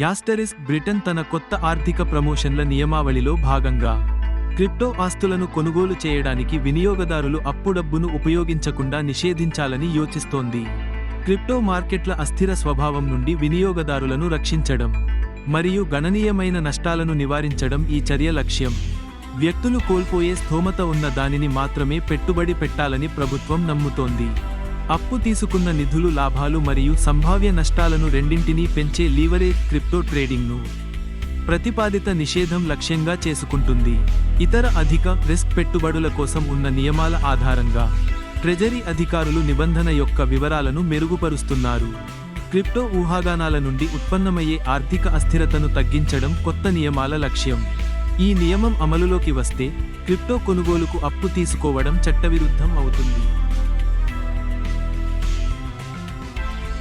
యాస్టరిస్ Britain తన కొత్త ఆర్థిక ప్రమోషన్ల నియమావళిలో భాగంగా క్రిప్టో ఆస్తులను కొనుగోలు చేయడానికి వినియోగదారులు అప్పుడబ్బును ఉపయోగించకుండా నిషేధించాలని యోచిస్తోంది. క్రిప్టో మార్కెట్ల అస్థిర స్వభావం నుండి వినియోగదారులను రక్షించడం మరియు గణనీయమైన నష్టాలను నివారించడం ఈ చర్య లక్ష్యం. వ్యక్తులు కోల్పోయే స్థోమత ఉన్న దానిని మాత్రమే పెట్టుబడి పెట్టాలని ప్రభుత్వం నమ్ముతోంది. అప్పు తీసుకున్న నిధులు లాభాలు మరియు సంభావ్య నష్టాలను రెండింటినీ పెంచే లీవరేజ్ క్రిప్టో ట్రేడింగ్ను ప్రతిపాదిత నిషేధం లక్ష్యంగా చేసుకుంటుంది. ఇతర అధిక రిస్క్ పెట్టుబడుల కోసం ఉన్న నియమాల ఆధారంగా ట్రెజరీ అధికారులు నిబంధన యొక్క వివరాలను మెరుగుపరుస్తున్నారు. క్రిప్టో ఊహాగానాల నుండి ఉత్పన్నమయ్యే ఆర్థిక అస్థిరతను తగ్గించడం కొత్త నియమాల లక్ష్యం. ఈ నియమం అమలులోకి వస్తే క్రిప్టో కొనుగోలుకు అప్పు తీసుకోవడం చట్టవిరుద్ధం అవుతుంది.